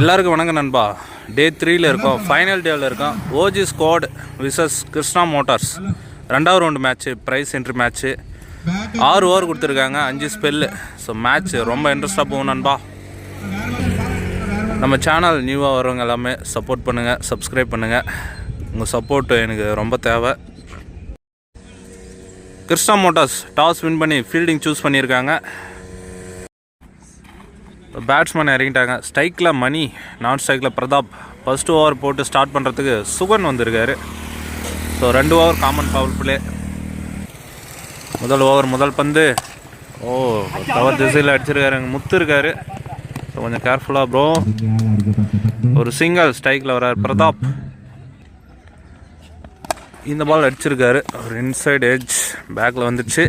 எல்லாருக்கும் வணக்கம் நண்பா. டே த்ரீல இருக்கோம். ஃபைனல் டேவில் இருக்கோம். OG squad versus Krishna motors ரெண்டாவது round match prize entry match ஆறு ஓவர் கொடுத்துருக்காங்க. அஞ்சு ஸ்பெல்லு ஸோ மேட்ச் ரொம்ப இன்ட்ரெஸ்டாக போகும் நண்பா. நம்ம சேனல் நியூவாக வரவங்க எல்லாமே சப்போர்ட் பண்ணுங்கள் சப்ஸ்கிரைப் பண்ணுங்கள் உங்கள் சப்போர்ட்டு எனக்கு ரொம்ப தேவை. கிருஷ்ணா மோட்டார்ஸ் டாஸ் வின் பண்ணி ஃபீல்டிங் சூஸ் பண்ணியிருக்காங்க. பேட்ஸ்மேன் இறங்கிட்டாங்க. ஸ்ட்ரைக்கில் மணி நான் ஸ்ட்ரைக்கில் பிரதாப். ஃபஸ்ட்டு ஓவர் போட்டு ஸ்டார்ட் பண்ணுறதுக்கு சுகன் வந்திருக்காரு. ஸோ ரெண்டு ஓவர் காமன் பவர் பிளே முதல் ஓவர் முதல் பந்து. ஓ கவர் திசையில் அடிச்சிருக்காரு. அங்கே முத்து இருக்காரு. ஸோ கொஞ்சம் கேர்ஃபுல்லாக ப்ரோ ஒரு சிங்கிள் ஸ்ட்ரைக்கில் வர்றார் பிரதாப். இந்த பால் அடிச்சிருக்காரு. ஒரு இன்சைடு எட்ஜ் பேக்கில் வந்துச்சு.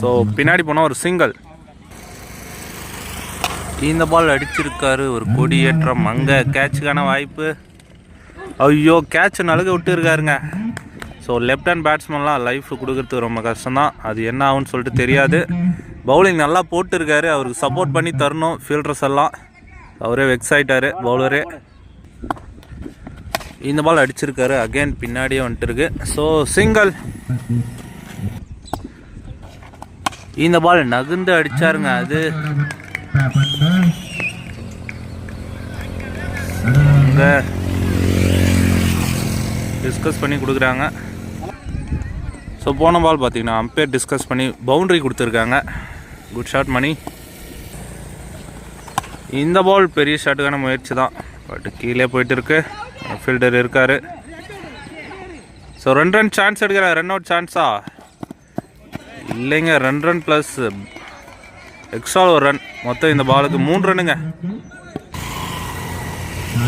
ஸோ பின்னாடி போனால் ஒரு சிங்கிள் இந்த பால் அடிச்சிருக்காரு. ஒரு கொடியேற்றம். அங்கே கேட்சுக்கான வாய்ப்பு. ஐயோ கேட்ச் நழுக விட்டுருக்காருங்க. ஸோ லெஃப்ட் ஹேண்ட் பேட்ஸ்மேன்லாம் லைஃப் கொடுக்கறதுக்கு ரொம்ப கஷ்டம்தான். அது என்ன ஆகும்னு சொல்லிட்டு தெரியாது. பவுலிங் நல்லா போட்டிருக்காரு. அவருக்கு சப்போர்ட் பண்ணி தரணும். ஃபீல்டர்ஸ் எல்லாம். அவரே வெக்ஸ் ஆகிட்டாரு பவுலரே இந்த பால் அடிச்சிருக்காரு. அகைன் பின்னாடியே வந்துட்டு இருக்கு. ஸோ சிங்கிள் இந்த பால் நகுந்து அடிச்சாருங்க. அது டிஸ்கஸ் பண்ணி கொடுக்குறாங்க. ஸோ போன பால் பார்த்தீங்கன்னா அம்பேர் டிஸ்கஸ் பண்ணி பவுண்டரி கொடுத்துருக்காங்க. Good shot Mani. இந்த பால் பெரிய ஷாட்டுக்கான முயற்சி தான். பட் கீழே போயிட்டு இருக்கு. ஃபீல்டர் இருக்கார். ஸோ ரெண்டு ரன் சான்ஸ் எடுக்கிறார். ரன் அவுட் சான்ஸா இல்லைங்க ரெண்டு ரன் ப்ளஸ் எக்ஸ்ட்ரா ஒரு ரன் மொத்தம் இந்த பாலுக்கு மூணு ரன்னுங்க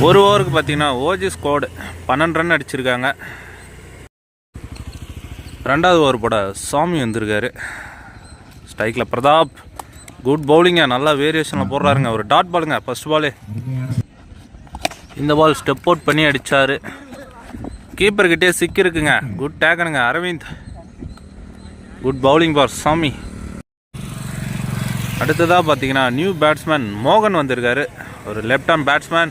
ஒரு ஓவருக்கு பார்த்தீங்கன்னா ஓஜி ஸ்கோடு பன்னெண்டு ரன் அடிச்சிருக்காங்க. ரெண்டாவது ஓவர் போட சாமி வந்திருக்காரு. ஸ்ட்ரைக்கில் பிரதாப். குட் பவுலிங்க நல்லா வேரியேஷனில் போடுறாருங்க ஒரு டாட் பாலுங்க ஃபஸ்ட் பாலே இந்த பால் ஸ்டெப் அவுட் பண்ணி அடித்தார் கீப்பர்கிட்டே சிக்கிருக்குங்க good டேக்கனுங்க Aravind. Good bowling for Sami. அடுத்ததாக பார்த்தீங்கன்னா நியூ பேட்ஸ்மேன் மோகன் வந்திருக்காரு. ஒரு லெஃப்ட் ஆர்ம் பேட்ஸ்மேன்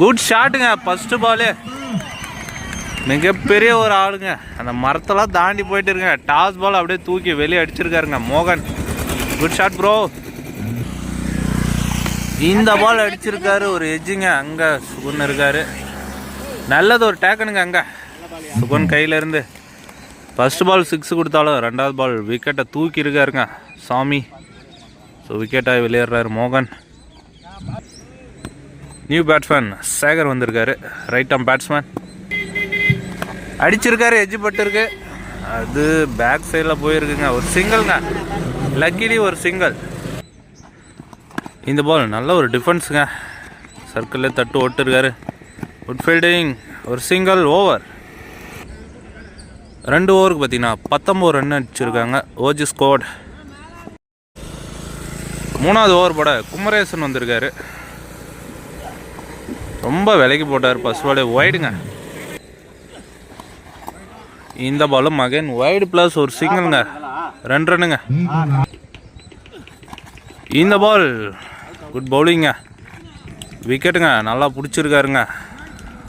குட் ஷாட்டுங்க ஃபஸ்ட்டு பாலு மிகப்பெரிய ஒரு ஆளுங்க. அந்த மரத்தெல்லாம் தாண்டி போயிட்டு இருங்க டாஸ் பால் அப்படியே தூக்கி வெளியே அடிச்சிருக்காருங்க மோகன். குட் ஷாட் ப்ரோ இந்த பால் அடிச்சிருக்காரு ஒரு எஜ்ஜுங்க அங்கே சுகுன் இருக்காரு. நல்லது ஒரு டேக்கனுங்க அங்கே. சுகுன் கையிலேருந்து. ஃபர்ஸ்ட் பால் சிக்ஸ் கொடுத்தாலும் ரெண்டாவது பால் விக்கெட்டை தூக்கி இருக்காருங்க சாமி. ஸோ விக்கெட்டாக விளையாடுறாரு மோகன். நியூ பேட்ஸ்மேன் சேகர் வந்திருக்காரு. ரைட் ஆம் பேட்ஸ்மேன் அடிச்சிருக்காரு எஜ்ஜு பட்டிருக்கு அது பேக் சைடில் போயிருக்குங்க. ஒரு சிங்கிள்ங்க லக்கிலி ஒரு சிங்கிள் இந்த பால் நல்ல ஒரு டிஃபென்ஸுங்க சர்க்கிளில் தட்டு ஓட்டிருக்காரு. குட் ஃபீல்டிங் ஒரு சிங்கிள் ஓவர் ரெண்டு ஓவருக்கு பார்த்தீங்கன்னா பத்தொம்போது ரன் அடிச்சிருக்காங்க. ஓஜி ஸ்கோட் மூணாவது ஓவர் போட குமரேசன் வந்திருக்காரு. ரொம்ப விலைக்கு போட்டார் ஃபஸ்ட் பாலே ஒய்டுங்க இந்த பாலும் மகன் ஒய்டு ப்ளஸ் ஒரு சிங்கிள்ங்க ரெண்டு ரன்னுங்க. இந்த பால் குட் பவுலிங்க விக்கெட்டுங்க நல்லா பிடிச்சிருக்காருங்க.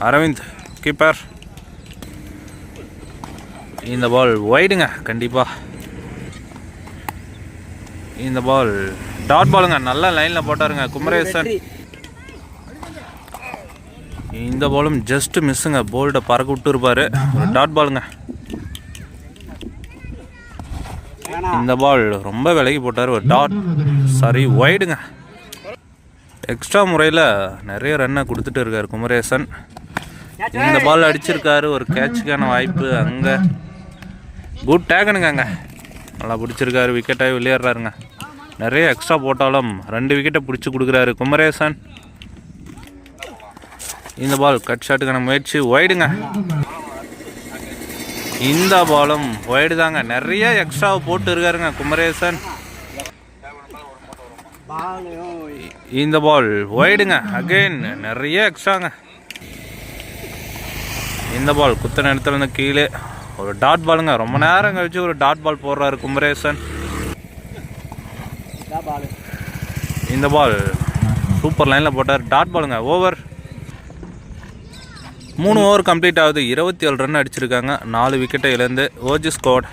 அரவிந்த் கீப்பர் இந்த பால் ஒய்டுங்க கண்டிப்பாக இந்த பால் டாட் பாலுங்க நல்ல லைனில் போட்டாருங்க குமரேசன். இந்த பாலும் ஜஸ்ட் மிஸ்ஸுங்க போல்டை பறக்க விட்டு இருப்பாரு. ஒரு டாட் பாலுங்க இந்த பால் ரொம்ப விலகி போட்டார் ஒரு டாட் சாரி ஒய்டுங்க எக்ஸ்ட்ரா முறையில் நிறைய ரன்னை கொடுத்துட்டு இருக்காரு குமரேசன். இந்த பால் அடிச்சிருக்காரு ஒரு கேட்சுக்கான வாய்ப்பு அங்கே. குட் டேக்கனுங்க அங்கே. நல்லா பிடிச்சிருக்காரு விக்கெட்டாகி விளையாடுறாருங்க. நிறைய எக்ஸ்ட்ரா போட்டாலும் ரெண்டு விக்கெட்டை பிடிச்சி கொடுக்குறாரு குமரேசன். இந்த பால் கட் ஷாட்டுக்கான முயற்சி ஒய்டுங்க இந்த பாலும் ஒய்டு தாங்க. நிறைய எக்ஸ்ட்ரா போட்டு இருக்காருங்க குமரேசன். இந்த பால் ஒய்டுங்க அகைன் நிறைய எக்ஸ்ட்ராங்க இந்த பால் குத்த இடத்துல இருந்து கீழே ஒரு டாட் பாலுங்க ரொம்ப நேரம் கழிச்சு ஒரு டாட் பால் போடுறாரு குமரேசன். இந்த பால் சூப்பர் லைனில் போட்டார். டாட் பாலுங்க ஓவர் மூணு ஓவர் கம்ப்ளீட் ஆகுது. இருபத்தி ஏழு ரன் அடிச்சிருக்காங்க. நாலு விக்கெட்டை இழந்து. ஓஜி ஸ்கோட்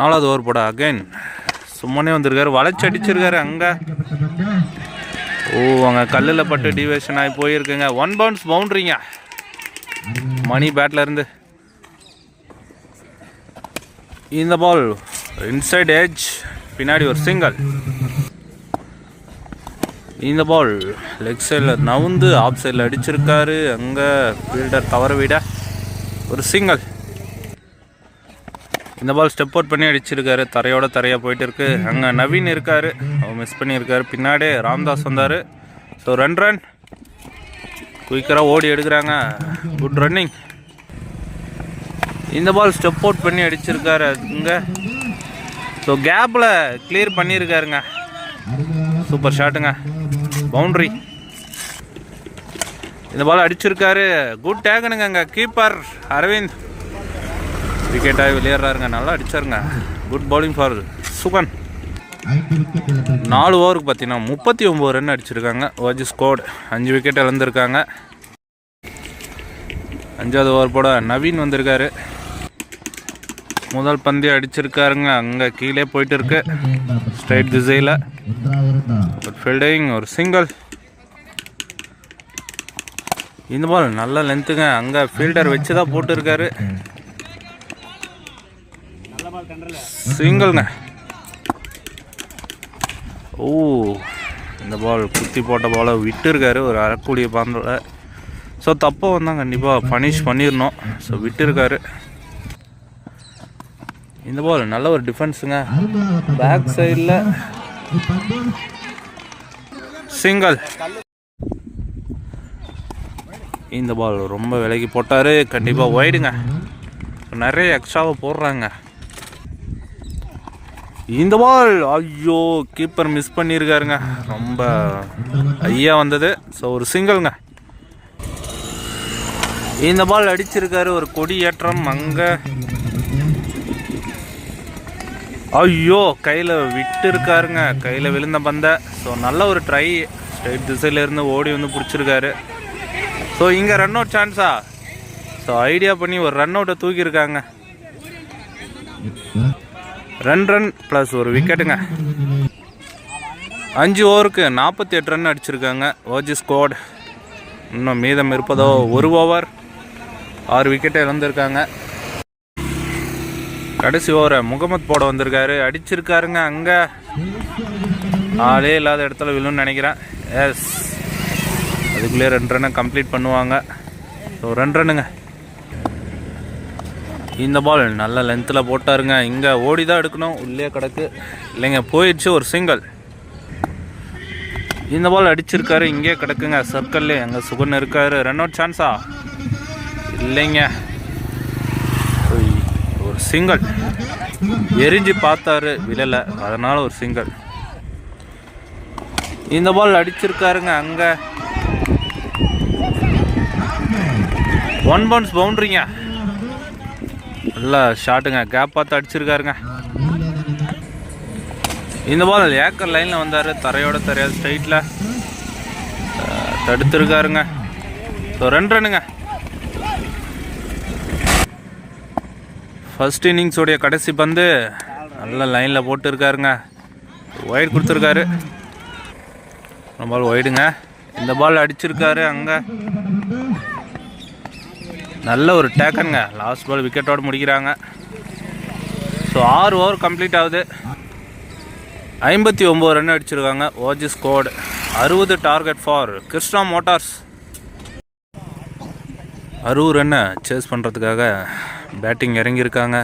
நாலாவது ஓவர் போட அகைன் சும்மனே வந்திருக்காரு. வளைச்சு அடிச்சிருக்காரு அங்கே. ஓ அங்கே கல்லில் பட்டு டிவேஷன் ஆகி போயிருக்குங்க. ஒன் பவுன்ஸ் பவுண்ட்ரிங்க மணி பேட்ல இருந்து. இந்த பால் இன்சைட் எட்ஜ் பின்னாடி ஒரு சிங்கிள் இந்த பால் லெக் சைடில் நவுந்து ஆஃப் சைடில் அடிச்சிருக்காரு. அங்கே ஃபீல்டர் தவற விட ஒரு சிங்கிள் இந்த பால் ஸ்டெப் அவுட் பண்ணி அடிச்சிருக்காரு. தரையோட தரையாக போயிட்டு இருக்கு. அங்கே நவீன் இருக்கார். அவர் மிஸ் பண்ணியிருக்காரு. பின்னாடி ராம்தாஸ் வந்தார். ஸோ ரெண்டு ரன் குயிக்கராக ஓடி எடுக்கிறாங்க. குட் ரன்னிங் இந்த பால் ஸ்டெப் அவுட் பண்ணி அடிச்சிருக்காரு. இங்கே ஸோ கேப்பில் கிளியர் பண்ணியிருக்காருங்க சூப்பர் ஷாட்டுங்க பவுண்ட்ரி இந்த பால் அடிச்சிருக்காரு. குட் டேகனுங்க அங்கே கீப்பர் அரவிந்த் விக்கெட்டாக விளையாடுறாருங்க. நல்லா அடிச்சாருங்க. குட் பவுலிங் ஃபார் சுகன் நாலு ஓவருக்கு பார்த்தீங்கன்னா முப்பத்தி ஒம்பது ரன் அடிச்சிருக்காங்க. ஓஜி ஸ்கோட் அஞ்சு விக்கெட் இழந்திருக்காங்க. அஞ்சாவது ஓவர் போட நவீன் வந்திருக்காரு. முதல் பந்தயம் அடிச்சிருக்காருங்க. அங்கே கீழே போயிட்டு இருக்கு ஸ்ட்ரைட் திசையில். ஒரு ஃபீல்டிங் ஒரு சிங்கிள் இந்த பால் நல்ல லென்த்துங்க அங்கே ஃபீல்டர் வச்சு தான் போட்டிருக்காரு. சிங்கிள்ங்க ஓ இந்த பால் குத்தி போட்ட பாலை விட்டுருக்காரு. ஒரு அறக்கூடிய பந்தில். ஸோ தப்பை வந்தால் கண்டிப்பாக பனிஷ் பண்ணிடணும் ஸோ விட்டுருக்காரு. இந்த பால் நல்ல ஒரு டிஃபென்ஸுங்க பேக் சைடில் சிங்கிள் இந்த பால் ரொம்ப விலைக்கு போட்டார். கண்டிப்பாக ஒயிடுங்க நிறைய எக்ஸ்ட்ராவை போடுறாங்க. இந்த பால் ஐயோ கீப்பர் மிஸ் பண்ணியிருக்காருங்க ரொம்ப ஐயா வந்தது. ஸோ ஒரு சிங்கிள்ங்க இந்த பால் அடிச்சிருக்காரு. ஒரு கொடி ஏற்றம் அங்கே. ஐயோ கையில் விட்டு இருக்காருங்க கையில் விழுந்த பந்த. ஸோ நல்ல ஒரு ட்ரை ஸ்ட்ரைட் திசையிலேருந்து ஓடி வந்து பிடிச்சிருக்காரு. ஸோ இங்கே ரன் அவுட் சான்ஸா ஸோ ஐடியா பண்ணி ஒரு ரன் அவுட்டை தூக்கியிருக்காங்க. ரெண்டு ரன் ப்ளஸ் ஒரு விக்கெட்டுங்க அஞ்சு ஓவருக்கு நாற்பத்தி எட்டு ரன் அடிச்சிருக்காங்க. ஓஜி ஸ்கோட் இன்னும் மீதம் இருப்பதோ ஒரு ஓவர் ஆறு விக்கெட்டை இழந்திருக்காங்க. கடைசி ஓவரை முகமத் போட வந்திருக்காரு. அடிச்சிருக்காருங்க அங்கே. ஆளே இல்லாத இடத்துல விழுன்னு நினைக்கிறேன். எஸ் அதுக்குள்ளேயே ரெண்டு ரன்னை கம்ப்ளீட் பண்ணுவாங்க. ஸோ ரெண்டு ரன்னுங்க இந்த பால் நல்ல லென்த்தில் போட்டாருங்க. இங்கே ஓடி தான் எடுக்கணும். உள்ளே கிடக்கு. இல்லைங்க போயிடுச்சு ஒரு சிங்கிள் இந்த பால் அடிச்சிருக்காரு. இங்கே கிடக்குங்க. சர்க்கிள்லேயே அங்கே சுகன் இருக்காரு. ரன் அவுட் சான்ஸா இல்லைங்க. ஒரு சிங்கல் எரிஞ்சு பார்த்தாரு விழலை. அதனால் ஒரு சிங்கல் இந்த பால் அடிச்சிருக்காருங்க அங்கே. ஒன் பவுன்ஸ் பவுண்ட்ரிங்க நல்லா ஷாட்டுங்க கேப் பார்த்து அடிச்சிருக்காருங்க. இந்த பால் ஏக்கர் லைனில் வந்தார். தரையோட தரையா ஸ்ட்ரைட்டில் தடுத்துருக்காருங்க. ஸோ ரெண்டு ரன்னுங்க ஃபர்ஸ்ட் இன்னிங்ஸோடைய கடைசி பந்து நல்ல லைனில் போட்டுருக்காருங்க. ஒயிட் கொடுத்துருக்காரு. ரொம்ப பால் ஒயிடுங்க இந்த பால் அடிச்சிருக்காரு அங்கே. நல்ல ஒரு டேக்கனுங்க லாஸ்ட் பால் விக்கெட்டோடு முடிக்கிறாங்க. ஸோ ஆறு ஓவர் கம்ப்ளீட் ஆகுது. ஐம்பத்தி ஒம்பது ரன் அடிச்சிருக்காங்க. ஓஜி ஸ்கோர்டு அறுபது டார்கெட் ஃபார் கிருஷ்ணா மோட்டார்ஸ் அறுபது ரன்னை சேஸ் பண்ணுறதுக்காக பேட்டிங் இறங்கியிருக்காங்க.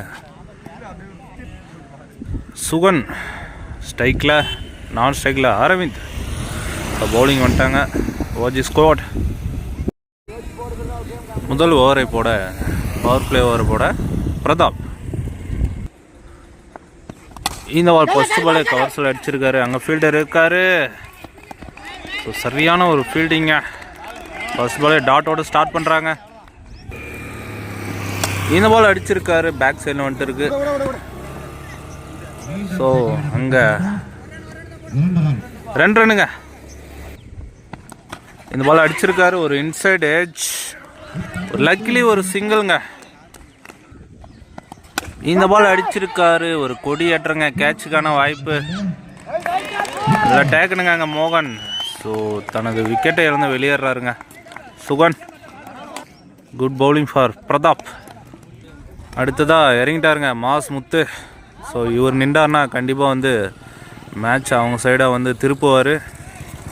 சுகன் ஸ்ட்ரைக்கில் நான் ஸ்ட்ரைக்கில் அரவிந்த். பவுலிங் வந்துட்டாங்க. ஓஜி ஸ்கோட் முதல் ஓவரை போட பவர் பிளே ஓவர் போட பிரதாப். இந்த பால் ஃபர்ஸ்ட் பாலே கவர்ஸில் அடிச்சிருக்காரு. அங்கே ஃபீல்டர் இருக்காரு. ஸோ சரியான ஒரு ஃபீல்டிங்க ஃபர்ஸ்ட் பாலே டாட்டோட ஸ்டார்ட் பண்ணுறாங்க இந்த பால் அடிச்சிருக்காரு. பேக் சைடில் வந்துட்டு இருக்கு. ஸோ அங்கே ரெண்டு ரன்னுங்க இந்த பால் அடிச்சிருக்காரு. ஒரு இன்சைட் ஏஜ் ஒரு லக்கிலி ஒரு சிங்கிள்ங்க இந்த பால் அடிச்சிருக்காரு. ஒரு கொடி ஏற்றுங்க. கேட்சுக்கான வாய்ப்பு. இதில் டேக்குனுங்க அங்கே மோகன். ஸோ தனது விக்கெட்டை இழந்து வெளியேறாருங்க. Sugan. Good bowling for Prathap அடுத்ததாக இறங்கிட்டாருங்க மாஸ் முத்து. ஸோ இவர் நின்றார்னா கண்டிப்பாக வந்து மேட்ச் அவங்க சைடாக வந்து திருப்புவார்.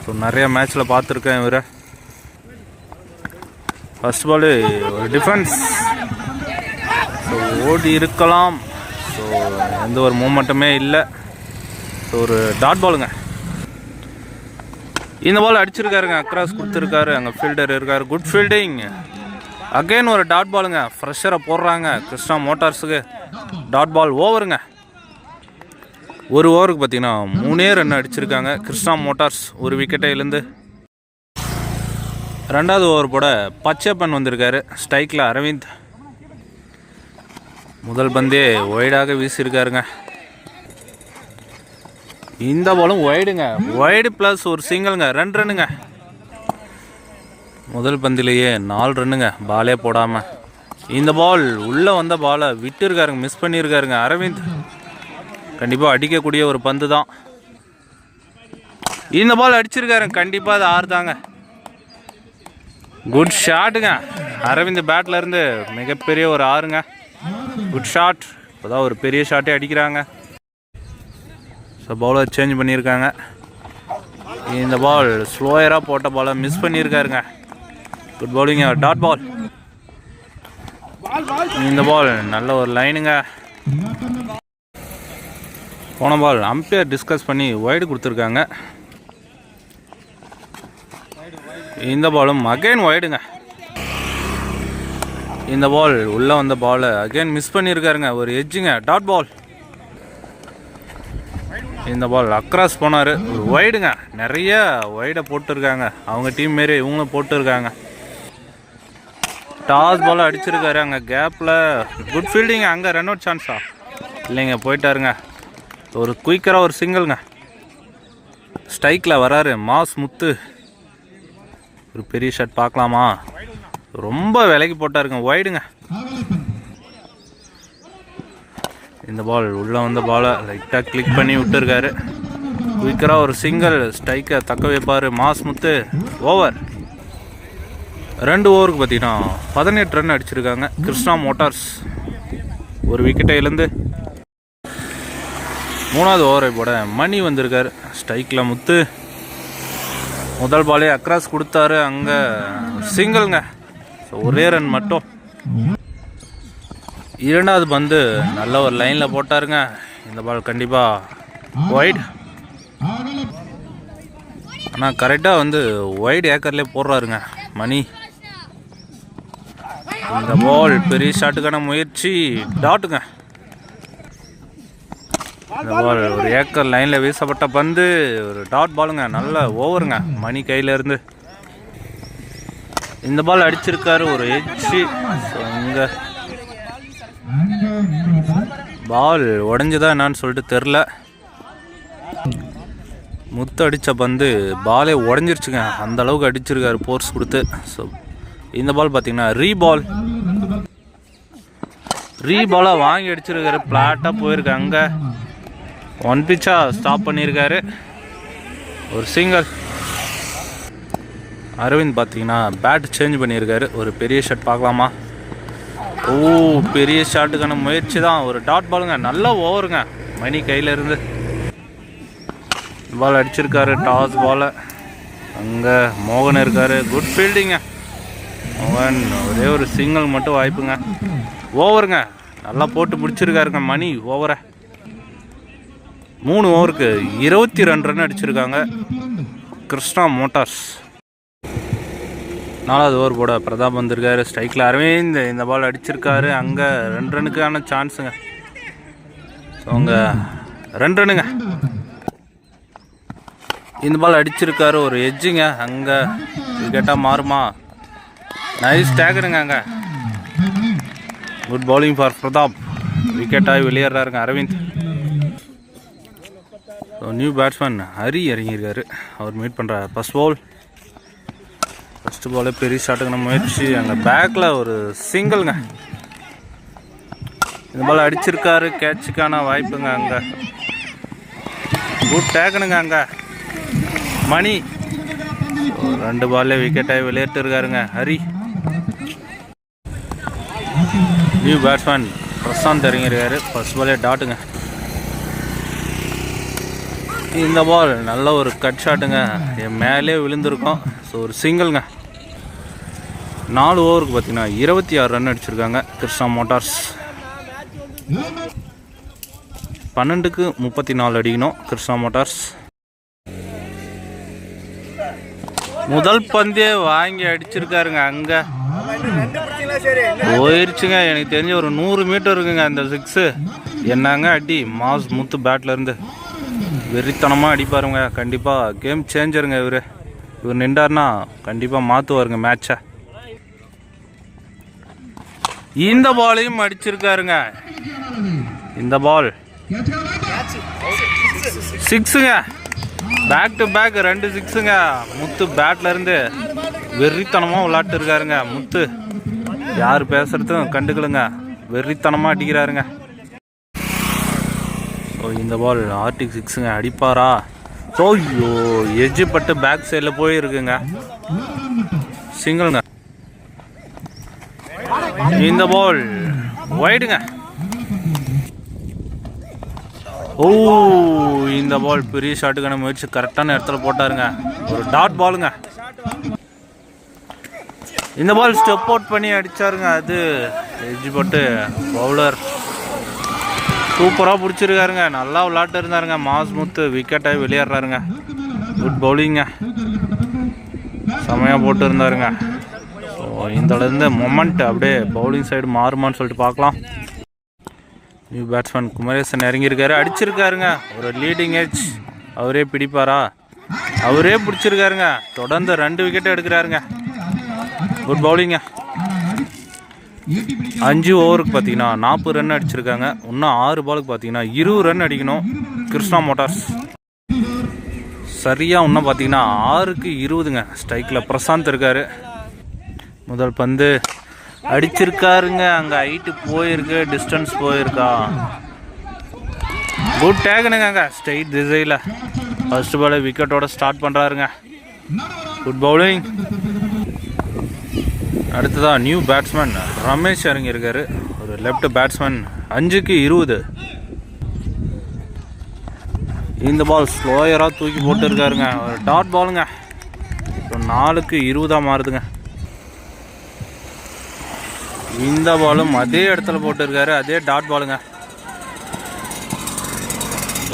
ஸோ நிறைய மேட்ச்சில் பார்த்துருக்கேன் இவரை. ஃபஸ்ட் பாலு ஒரு டிஃபென்ஸ் ஸோ ஓடி இருக்கலாம். ஸோ எந்த ஒரு மூமெண்ட்டுமே இல்லை. ஸோ ஒரு டாட் பாலுங்க இந்த பால் அடிச்சிருக்காருங்க அக்ராஸ் கொடுத்துருக்காரு அங்கே ஃபீல்டர் இருக்கார். குட் ஃபீல்டிங் அகைன் ஒரு டாட் பாலுங்க ஃப்ரெஷரை போடுறாங்க கிருஷ்ணா மோட்டார்ஸுக்கு டாட் பால் ஓவருங்க ஒரு ஓவருக்கு பார்த்தீங்கன்னா மூணே ரன் அடிச்சிருக்காங்க. கிருஷ்ணா மோட்டார்ஸ் ஒரு விக்கெட்டை இழந்து. ரெண்டாவது ஓவர் போட பச்சைப்பன் வந்திருக்காரு. ஸ்ட்ரைக்கில் அரவிந்த். முதல் பந்தே ஒய்டாக வீசியிருக்காருங்க. இந்த பாலும் ஒய்டுங்க ஒய்டு ப்ளஸ் ஒரு சிங்கிள்ங்க ரெண்டு ரன்னுங்க முதல் பந்திலேயே நாலு ரன்னுங்க. பாலே போடாமல் இந்த பால் உள்ளே வந்த பாலை விட்டுருக்காருங்க மிஸ் பண்ணியிருக்காருங்க அரவிந்த். கண்டிப்பாக அடிக்கக்கூடிய ஒரு பந்து தான் இந்த பால் அடிச்சிருக்காருங்க கண்டிப்பாக அது ஆறு தாங்க குட் ஷாட்டுங்க அரவிந்த் பேட்லேருந்து மிகப்பெரிய ஒரு ஆறுங்க. குட் ஷாட் இப்போதான் ஒரு பெரிய ஷாட்டே அடிக்கிறாங்க. ஸோ பவுலர் சேஞ்ச் பண்ணியிருக்காங்க. இந்த பால் ஸ்லோயராக போட்ட பாலை மிஸ் பண்ணியிருக்காருங்க. குட் பவுலிங்க டாட் பால் இந்த பால் நல்ல ஒரு லைனுங்க போன பால் அம்பையர் டிஸ்கஸ் பண்ணி ஒய்டு கொடுத்துருக்காங்க. இந்த பாலும் அகைன் ஒய்டுங்க இந்த பால் உள்ளே வந்த பாலை அகைன் மிஸ் பண்ணியிருக்காருங்க ஒரு எட்ஜுங்க டாட் பால் இந்த பால் அக்ராஸ் போனார். ஒரு ஒய்டுங்க நிறைய ஒய்டை போட்டிருக்காங்க. அவங்க டீம் மாரி இவங்களும் போட்டிருக்காங்க. டாஸ் பால் அடிச்சிருக்காரு அங்கே கேப்பில் குட் ஃபீல்டிங்க அங்கே ரன் அவுட் சான்ஸா இல்லைங்க போயிட்டாருங்க. ஒரு குயிக்கராக ஒரு சிங்கிள்ங்க ஸ்ட்ரைக்கில் வராரு மாஸ் முத்து. ஒரு பெரிய ஷர்ட் பார்க்கலாமா? ரொம்ப விலைக்கு போட்டாருங்க ஒய்டுங்க இந்த பால் உள்ளே வந்த பாலை லைட்டாக கிளிக் பண்ணி விட்டுருக்காரு. குயிக்கராக ஒரு சிங்கிள் ஸ்ட்ரைக்கை தக்க வைப்பார் மாஸ் முத்து. ஓவர் ரெண்டு ஓவருக்கு பார்த்தீங்கன்னா பதினெட்டு ரன் அடிச்சிருக்காங்க. கிருஷ்ணா மோட்டார்ஸ் ஒரு விக்கெட்டை இழந்து மூணாவது ஓவரை போட மணி வந்திருக்கார். ஸ்ட்ரைக்கில் முத்து. முதல் பாலே அக்ராஸ் கொடுத்தாரு. அங்கே சிங்கிள்ங்க ஸோ ஒரே ரன் மட்டும். இரண்டாவது பந்து நல்ல ஒரு லைனில் போட்டாருங்க. இந்த பால் கண்டிப்பாக ஒயிட் ஆனால் கரெக்டாக வந்து ஒயிட் ஏக்கர்லேயே போடுறாருங்க மணி. இந்த பால் பெரிய ஷாட்டுக்கான முயற்சி. டாட்டுங்க இந்த பால் ஒரு ஏக்கர் லைனில் வீசப்பட்ட பந்து. ஒரு டாட் பாலுங்க நல்ல ஓவருங்க மணி கையில இருந்து. இந்த பால் அடிச்சிருக்காரு. ஒரு எச்சு இங்கே பால் உடஞ்சுதா என்னன்னு சொல்லிட்டு தெரில முத்து அடித்த பந்து பாலே உடஞ்சிருச்சுங்க. அந்த அளவுக்கு அடிச்சிருக்காரு போர்ஸ் கொடுத்து. ஸோ இந்த பால் பார்த்தீங்கன்னா ரீபால் ரீபாலாக வாங்கி அடிச்சிருக்காரு. பிளாட்டாக போயிருக்கு அங்கே. ஒன் பிச்சாக ஸ்டாப் பண்ணியிருக்காரு. ஒரு சிங்கிள் அரவிந்த் பார்த்தீங்கன்னா பேட் சேஞ்ச் பண்ணியிருக்காரு. ஒரு பெரிய ஷாட் பார்க்கலாமா? ஓ பெரிய ஷாட்டுக்கான முயற்சி தான். ஒரு டாட் பாலுங்க நல்ல ஓவருங்க மணி கையில் இருந்து. பால் அடிச்சிருக்காரு. டாஸ் பாலை அங்கே மோகன் இருக்காரு. குட் ஃபீல்டிங்க அவன் ஒரே ஒரு சிங்கிள் மட்டும் வாய்ப்புங்க. ஓவருங்க நல்லா போட்டு பிடிச்சிருக்காருங்க மணி ஓவரை மூணு ஓவருக்கு இருபத்தி ரெண்டு ரன் அடிச்சிருக்காங்க. கிருஷ்ணா மோட்டார்ஸ். நாலாவது ஓவர் போட பிரதாப் வந்திருக்காரு. ஸ்ட்ரைக்கில் அரவிந்த் இந்த பால் அடிச்சிருக்காரு. அங்கே ரெண்டு ரனுக்கான சான்ஸுங்க ஸோ அங்கே ரெண்டு ரனுங்க இந்த பால் அடிச்சிருக்காரு. ஒரு எஜ்ஜுங்க அங்கே விக்கெட்டாக மாறுமா? நைஸ் டேக்கருங்க அங்கே. குட் பவுலிங் ஃபார் பிரதாப் விக்கெட்டாகி வெளியேறாருங்க Aravind so new batsman Hari இறங்கியிருக்காரு. அவர் மீட் பண்ணுறாரு ஃபஸ்ட் பால் ஃபஸ்ட்டு பாலே பெரிய ஷாட்டுக்கு முயற்சி. அங்கே பேக்கில் ஒரு சிங்கிள்ங்க இந்த பால் அடிச்சிருக்காரு. கேட்சுக்கான வாய்ப்புங்க அங்கே. குட் டேக்கனுங்க அங்கே. மணி. ரெண்டு பால்லே விக்கெட்டாகி விளையாட்டு இருக்காருங்க ஹரி நியூ பேட்ஸ்மேன் பிரசாந்த் இறங்கியிருக்காரு. ஃபர்ஸ்ட் பாலே டாட்டுங்க இந்த பால் நல்ல ஒரு கட் ஷாட்டுங்க என் மேலே விழுந்திருக்கோம். ஸோ ஒரு சிங்கிள்ங்க நாலு ஓவருக்கு பார்த்தீங்கன்னா இருபத்தி ஆறு ரன் அடிச்சிருக்காங்க கிருஷ்ணா மோட்டார்ஸ். பன்னெண்டுக்கு முப்பத்தி நாலு அடிக்கணும் கிருஷ்ணா மோட்டார்ஸ். முதல் பந்தே வாங்கி அடிச்சிருக்காருங்க அங்கே. போயிருச்சுங்க. எனக்கு தெரிஞ்ச ஒரு நூறு மீட்டர் இருக்குங்க அந்த சிக்ஸு என்னங்க அடி? மாஸ் முத்து பேட்ல இருந்து. வெறித்தனமாக அடிப்பாருங்க. கண்டிப்பாக கேம் சேஞ்சருங்க இவர். இவர் நின்றார்னா கண்டிப்பாக மாற்றுவாருங்க மேட்சை இந்த பாலையும் அடிச்சிருக்காருங்க. இந்த பால் சிக்ஸுங்க பேக் டு பேக் ரெண்டு சிக்ஸுங்க முத்து பேட்ல இருந்து வெறித்தனமாக விளாட்டு இருக்காருங்க முத்து யார் பேசுறதும் கண்டுக்கலுங்க. வெறித்தனமாக அடிக்கிறாருங்க. ஸோ இந்த பால் ஆர்டிக் சிக்ஸுங்க அடிப்பாரா? ஸோ ஐயோ எஜ்ஜு பட்டு பேக் சைடில் போயிருக்குங்க சிங்கிள்ங்க இந்த பால் ஒயிடுங்க ஓ இந்த பால் பெரிய ஷாட்டுக்கான முயற்சி கரெக்டான இடத்துல போட்டாருங்க. ஒரு டாட் பாலுங்க இந்த பால் ஸ்டெப் அவுட் பண்ணி அடிச்சாருங்க. அது எஜ்ஜி போட்டு பவுலர் சூப்பராக பிடிச்சிருக்காருங்க. நல்லா விளாட்டு இருந்தாருங்க. மாஸ் முத்து விக்கெட்டாக விளையாடுறாருங்க குட் பவுலிங்க செமையாக போட்டு இருந்தாருங்க ஸோ இந்த இருந்து மொமெண்ட் அப்படியே பவுலிங் சைடு மாறுமான்னு சொல்லிட்டு பார்க்கலாம். நியூ பேட்ஸ்மேன் குமரேசன் இறங்கியிருக்காரு. அடிச்சிருக்காருங்க. ஒரு லீடிங் ஏஜ் அவரே பிடிப்பாரா? அவரே பிடிச்சிருக்காருங்க. தொடர்ந்து ரெண்டு விக்கெட் எடுக்கிறாருங்க. குட் பவுலிங்க அஞ்சு ஓவருக்கு பார்த்தீங்கன்னா நாற்பது ரன் அடிச்சிருக்காங்க. இன்னும் ஆறு பாலுக்கு பார்த்தீங்கன்னா இருபது ரன் அடிக்கணும். கிருஷ்ணா மோட்டார்ஸ். சரியாக இன்னும் பார்த்தீங்கன்னா ஆறுக்கு இருபதுங்க. ஸ்ட்ரைக்கில் பிரசாந்த் இருக்காரு. முதல் பந்து. அடிச்சிருக்காருங்க. அங்கே ஹைட்டு போயிருக்கு டிஸ்டன்ஸ் போயிருக்கா. குட் டேக்னுங்க அங்கே. ஸ்ட்ரைட் திசையில். ஃபர்ஸ்ட் பால் விக்கெட்டோட ஸ்டார்ட் பண்ணுறாருங்க குட் பவுலிங் அடுத்ததான் நியூ பேட்ஸ்மேன் ரமேஷ் இறங்கியிருக்காரு. ஒரு லெஃப்ட் பேட்ஸ்மேன் அஞ்சுக்கு இருபது. இந்த பால் ஸ்லோயராக தூக்கி போட்டுருக்காருங்க. ஒரு டாட் பாலுங்க நாலுக்கு இருபதாக மாறுதுங்க. இந்த பாலும் அதே இடத்துல போட்டிருக்காரு. அதே டாட் பாலுங்க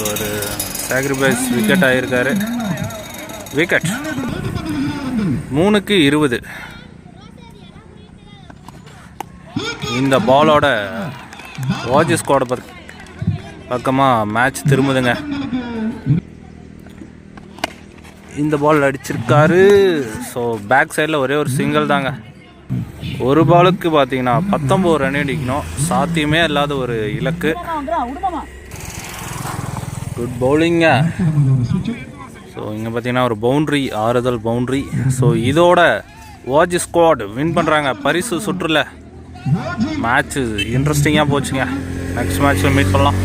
ஒரு சாக்ரிஃபைஸ் விக்கெட் ஆகியிருக்காரு விக்கெட் மூணுக்கு இருபது. இந்த பாலோட வாஜ் ஸ்குவாட பக் பக்கமாக மேட்ச் திரும்புதுங்க. இந்த பால் அடிச்சிருக்காரு. ஸோ பேக் சைடில் ஒரே ஒரு சிங்கிள் தாங்க. ஒரு பாலுக்கு பார்த்தீங்கன்னா பத்தொம்போது ரன் அடிக்கணும். சாத்தியமே இல்லாத ஒரு இலக்கு. குட் பவுலிங்க ஸோ இங்கே பார்த்தீங்கன்னா ஒரு பவுண்ட்ரி ஆறுதல் பவுண்ட்ரி ஸோ இதோட வாஜ் ஸ்குவாட் வின் பண்ணுறாங்க பரிசு சுற்றுல. மேட்ச்சு இன்ட்ரெஸ்டிங்காக போச்சுங்க. நெக்ஸ்ட் மேட்ச்சில் மீட் பண்ணலாம்.